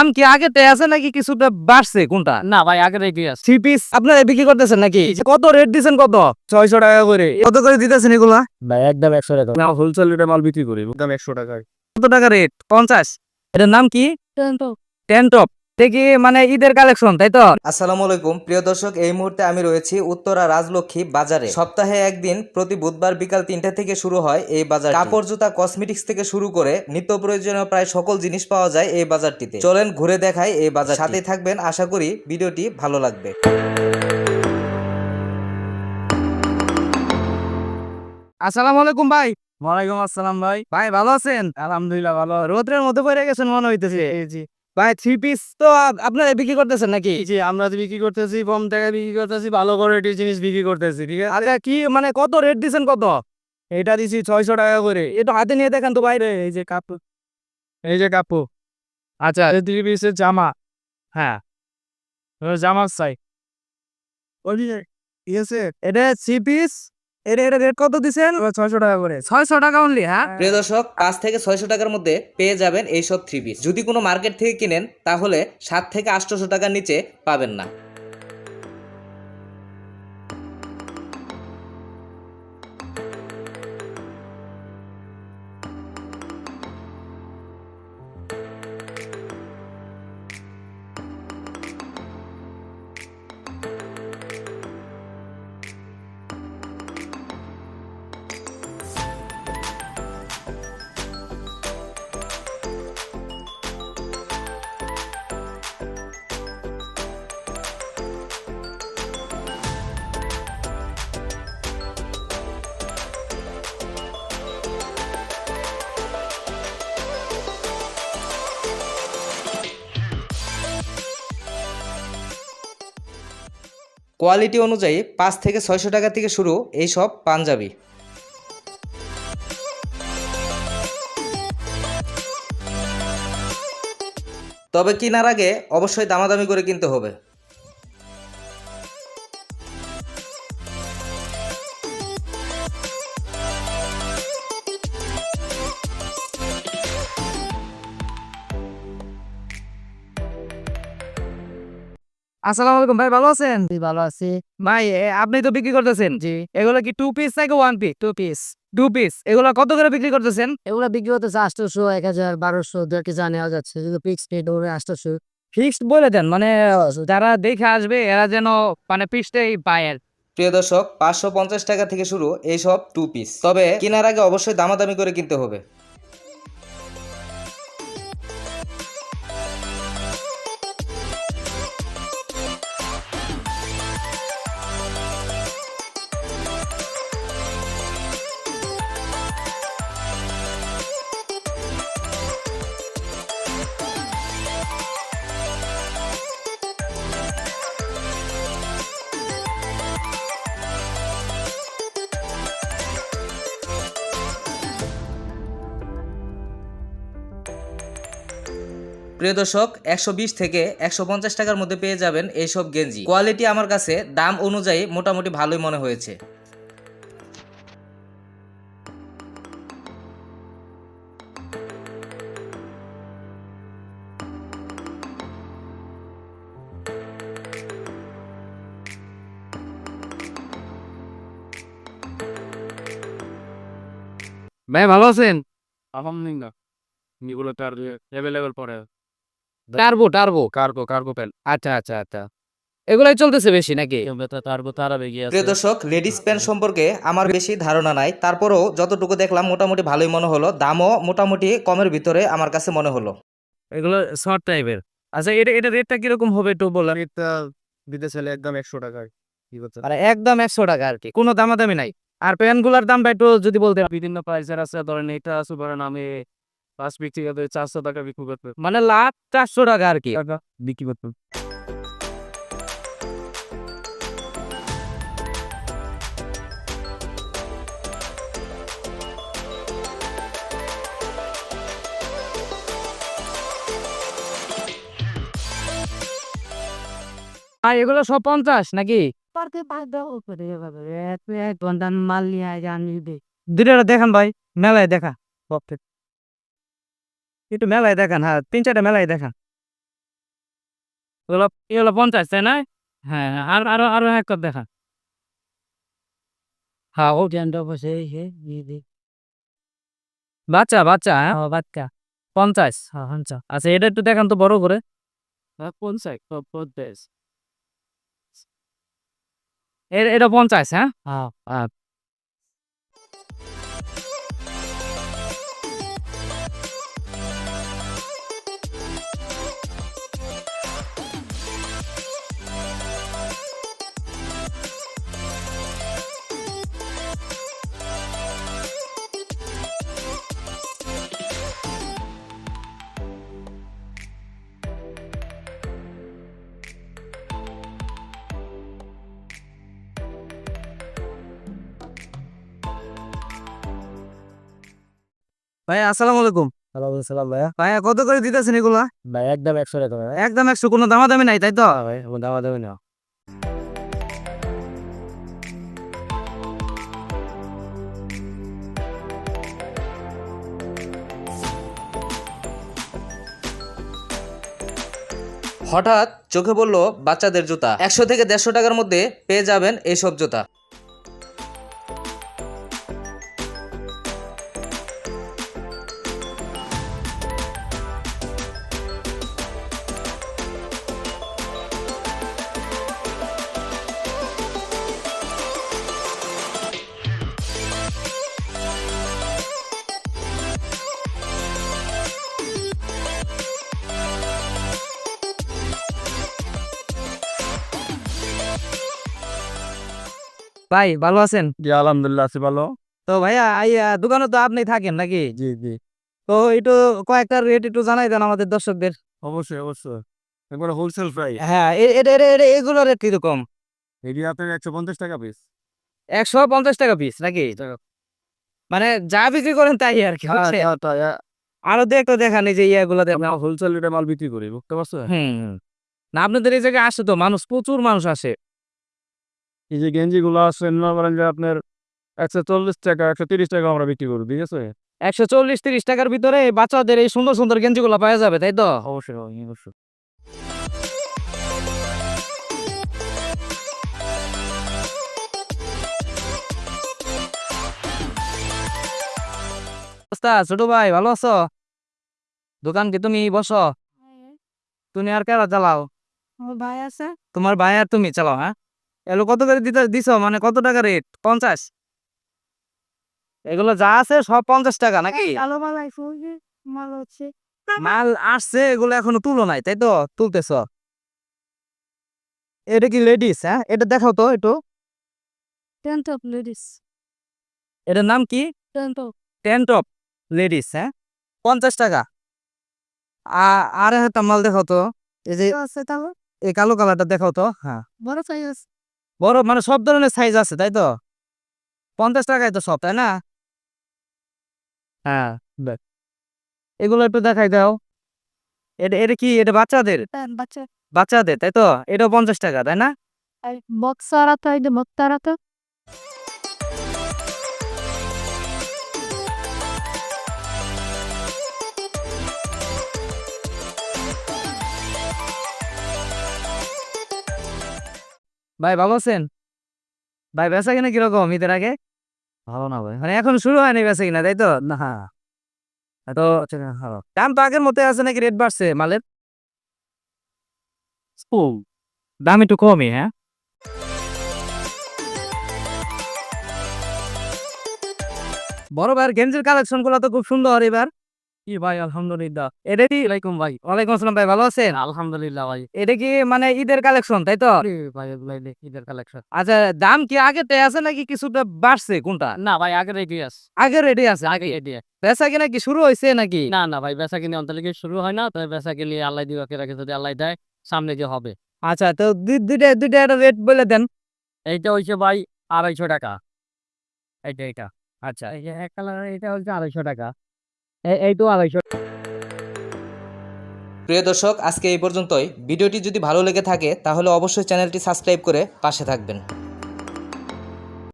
দাম কি আগে তে আছে নাকি কিছুটা বাড়ছে কোনটা? না ভাই আগে কি আছে। থ্রি পিস আপনারা বিক্রি করতেছেন নাকি? কত রেট দিচ্ছেন কত? ছয়শো টাকা করে। কত করে দিতেছেন এগুলা? ভাই একদম একশো টাকা। না হোলসেল রেটে মাল বিক্রি করি। একদম একশো টাকা কত টাকা রেট পঞ্চাশ। এটার নাম কি? টেন টপ দেখি মানে ঈদের কালেকশন তাই তো? আসসালামু আলাইকুম। প্রিয় দর্শক এই মুহূর্তে আমি রয়েছি উত্তরা রাজলক্ষ্মী বাজারে। সপ্তাহে একদিন প্রতি বুধবার বিকাল তিনটা থেকে শুরু হয় এই বাজার কাপড় জুতা কসমেটিক্স থেকে শুরু করে নিত্য প্রয়োজনীয় প্রায় সকল জিনিস পাওয়া যায় এই বাজারটিতে। চলেন ঘুরে দেখাই এই বাজার সাথে থাকবেন আশা করি ভিডিওটি ভালো লাগবে। আসসালামু আলাইকুম ভাই। ওয়ালাইকুম আসসালাম ভাই। ভাই ভালো আছেন? আলহামদুলিল্লাহ ভালো। রোদ্রের মধ্যে পড়ে গেছেন মনে হইতেছে। জি। ভাই থ্রি পিস তো আপ- আপনারা বিক্রি করতেছেন নাকি? জি আমরা তো বিক্রি করতেছি কম টাকায় বিক্রি করতেছি ভালো কোয়ালিটির জিনিস বিক্রি করতেছি ঠিক আছে? আচ্ছা কি মানে কত রেট দিছেন কত? এটা দিছি ছয়শো টাকা করে। একটু হাতে নিয়ে দেখেন তো ভাই। এই যে কাপড়। এই যে কাপড়। আচ্ছা থ্রি পিসের জামা। হ্যাঁ। জামার আছে এটা থ্রি পিস রেট কত দিছেন? ছয়শো টাকা করে। ছয়শো টাকা অনলি হ্যাঁ? প্রিয় দর্শক পাঁচ থেকে ছয়শো টাকার মধ্যে পেয়ে যাবেন এইসব থ্রি পিস যদি কোনো মার্কেট থেকে কিনেন তাহলে সাত থেকে আটশোশো টাকার নিচে পাবেন না। কোয়ালিটি অনুযায়ী পাঁচ থেকে ছয়শো টাকা থেকে শুরু এই সব পাঞ্জাবি। তবে কেনার আগে অবশ্যই দামাদামি করে কিনতে হবে। আসসালামু আলাইকুম ভাই ভালো আছেন? ভালো আছি। ভাই আপনি তো বিক্রি করতেছেন। জি। এগুলো কি টু পিস নাকি one piece two piece two piece এগুলো কত করে বিক্রি করতেছেন? এগুলো বিক্রি হতেছে আটশোশো এক হাজার বারোশো দেড় কেজি নেওয়া যাচ্ছে যদি ফিক্স রেট ওরে আটশোশো ফিক্সড বলে দেন মানে যারা দেখে আসবে এরা যেন মানে পিসটাই পায় আর প্রিয় দর্শক পাঁচশো পঞ্চাশ টাকা থেকে শুরু এইসব টু পিস তবে কেনার আগে অবশ্যই দামাদামি করে কিনতে হবে। প্রিয় দর্শক, একশো বিশ থেকে একশো পঞ্চাশ টাকার মধ্যে পেয়ে যাবেন এইসব গেঞ্জি। কোয়ালিটি আমার কাছে, দাম অনুযায়ী মোটামুটি ভালোই মনে হয়েছে। ভাই, ভালো আছেন? আলহামদুলিল্লাহ। এগুলো তার অ্যাভেলেবেল পরে। Turbo turbo cargo cargo pant আচ্ছা আচ্ছা আচ্ছা। এগুলাই চলতেছে বেশি নাকি? প্রিয় দর্শক লেডিস প্যান্ট সম্পর্কে আমার বেশি ধারণা নাই। তারপরেও যতটুকু দেখলাম মোটামুটি ভালোই মনে হলো। দামও মোটামুটি কমের ভিতরে আমার কাছে মনে হলো। এগুলো শর্ট টাইপের আচ্ছা এটা এটা রেটটা কীরকম হবে একটু বললাম এটা দিতে চাইলে একদম একশো টাকায় কি। করতে মানে একদম একশো টাকা আর কি। কোনো দামাদামি নাই। আর প্যান্টগুলার দামটা একটু যদি বলতে বিভিন্ন প্রাইসের আছে ধরেন এটা সুপার নামে পাঁচ বিক্রি করতে চারশো টাকা বিক্রি করতে। মানে লাখ চারশো টাকা আর কি। বিক্রি করতে। আর এগুলো সব পঞ্চাশ নাকি? পার্কে পাঁচ দাও করে এক ঘণ্টা মাল নিয়ে জানি দে দুটা দেখান ভাই মেলায় দেখা। একটু মেলায় দেখান হ্যাঁ তিন চারটা মেলায় দেখান। ওগুলো এগুলো পঞ্চাশ তাই না? হ্যাঁ হ্যাঁ, আর আরও আরও এক কর দেখা হ্যাঁ ও এই যে বাচ্চা বাচ্চা হ্যাঁ? ও বাচ্চা। পঞ্চাশ। হ্যাঁ হাঞ্চা আচ্ছা এটা একটু দেখান তো বড় করে। পঞ্চাশ পঞ্চাশ। এ- এটা পঞ্চাশ হ্যাঁ? হ্যাঁ। ভাই আসসালামু আলাইকুম। ওয়ালাইকুম সালাম ভাইয়া। ভাইয়া কত করে দিতেছেন এগুলা? ভাই একদম একশো টাকা ভাই একদম একশো কোনো দামাদামি নাই তাই তো? ভাই না। হঠাৎ চোখে পড়ল বাচ্চাদের জুতা। একশো থেকে দেড়শো টাকার মধ্যে পেয়ে যাবেন এইসব জুতা। ভাই ভালো আছেন? জি আলহামদুলিল্লাহ আছি ভালো। তো ভাইয়া দোকানে তো আপনি থাকেন নাকি? জি জি। তো একটু কয়েকটা রেট একটু জানাই দেন আমাদের দর্শকদের। অবশ্যই অবশ্যই। একবার হোলসেল প্রাইস হ্যাঁ এটা এটা এগুলো রেট কীরকম? এটি আপনার একশো পঞ্চাশ টাকা পিস একশো পঞ্চাশ টাকা পিস নাকি? মানে যা বিক্রি করেন তাই আর কি হ্যাঁ, বুঝছেন? আরও দেখ তো দেখান এই যে ইয়েগুলো দেখ হোলসেল রেটে মাল বিক্রি করি বুঝতে পারছ হুম। না আপনাদের এই জায়গায় আসে তো মানুষ প্রচুর মানুষ আসে। এই যে গেঞ্জি গুলো আছে মনে করেন যে আপনার একশো চল্লিশ টাকা একশো তিরিশ টাকা আমরা বিক্রি করি ঠিক আছে? একশো চল্লিশ তিরিশ টাকার ভিতরে বাচ্চাদের এই সুন্দর সুন্দর গেঞ্জিগুলো পাওয়া যাবে তাই তো? অবশ্যই অবশ্যই অবস্থা ছোট ভাই ভালো আছো? দোকান কি তুমি বসো। তুমি আর কেরা চালাও? ভাই আছে। তোমার ভাই আর তুমি চালাও হ্যাঁ? এগুলো কত করে দিতে দিছো? মানে কত টাকা রেট পঞ্চাশ? এগুলো যা আছে সব পঞ্চাশ টাকা নাকি? মাল হচ্ছে। মাল আসছে এগুলো এখনও তুলো নাই তাই তো? তুলতেছ। এটা কি লেডিস হ্যাঁ? এটা দেখাও তো একটু। টেন্টপ লেডিস এটার নাম কি? টেন্টপ টেন টপ লেডিস হ্যাঁ? পঞ্চাশ টাকা। আর একটা মাল দেখাও তো। এই যে এই কালো কালারটা দেখাও তো হ্যাঁ। বড় সাইজ বড় মানে সব ধরনের সাইজ আছে তাই তো? পঞ্চাশ টাকায় তো সব তাই না? হ্যাঁ দেখ। এগুলো একটু দেখাই দাও। এটা এটা কি এটা বাচ্চাদের? বাচ্চাদের তাই তো? এটা পঞ্চাশ টাকা তাই না? বক্সারা তো এই যে বক্তার আছে ভাই ভালো আছেন? ভাই বেচা কিনা কীরকম ঈদের আগে? ভালো না ভাই। মানে এখন শুরু হয়নি বেচা কিনা তাই তো? না। তো দাম তো আগের মতো আছে নাকি রেট বাড়ছে মালের? দাম একটু কমই হ্যাঁ? বড় ভাইয়ের গেঞ্জির কালেকশনগুলো তো খুব সুন্দর এবার। কি ভাই আলহামদুলিল্লাহ। এটা কি? ওয়ালাইকুম ভাই। ওয়ালাইকুম আসসালাম ভাই ভালো আছেন? আলহামদুলিল্লাহ ভাই। এটা কি মানে ঈদের কালেকশন তাই তো? ভাই ঈদের কালেকশন। আচ্ছা দাম কি আগেতে আছে নাকি কিছুটা বাড়ছে কোনটা? না ভাই আগের এগিয়ে আস আগে রেডি আছে আগে? এগিয়ে বেচা কিনা কি শুরু হয়েছে নাকি? না না ভাই বেচা কিনে অন্তলিকে শুরু হয় না তবে বেচা কিনে আল্লাহ দিবাকে রাখে যদি আল্লাহ দেয় সামনে যে হবে। আচ্ছা তো দুইটা দুইটা একটা রেট বলে দেন। এইটা হচ্ছে ভাই আড়াইশো টাকা। এইটা এটা আচ্ছা এই যে এক কালার এটা হচ্ছে আড়াইশো টাকা। এই- তো প্রিয় দর্শক, আজকে এই পর্যন্তই। ভিডিওটি যদি ভালো লেগে থাকে, তাহলে অবশ্যই চ্যানেলটি সাবস্ক্রাইব করে পাশে থাকবেন।